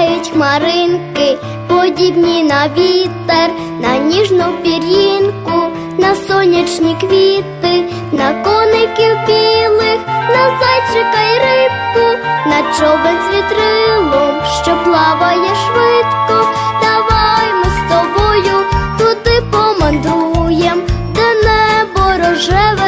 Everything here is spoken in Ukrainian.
Літають хмаринки, подібні на вітер, на ніжну пір'їнку, на сонячні квіти, на коників білих, на зайчика й рибку, на човен з вітрилом, що плаває швидко. Давай ми з тобою туди помандруєм, де небо рожеве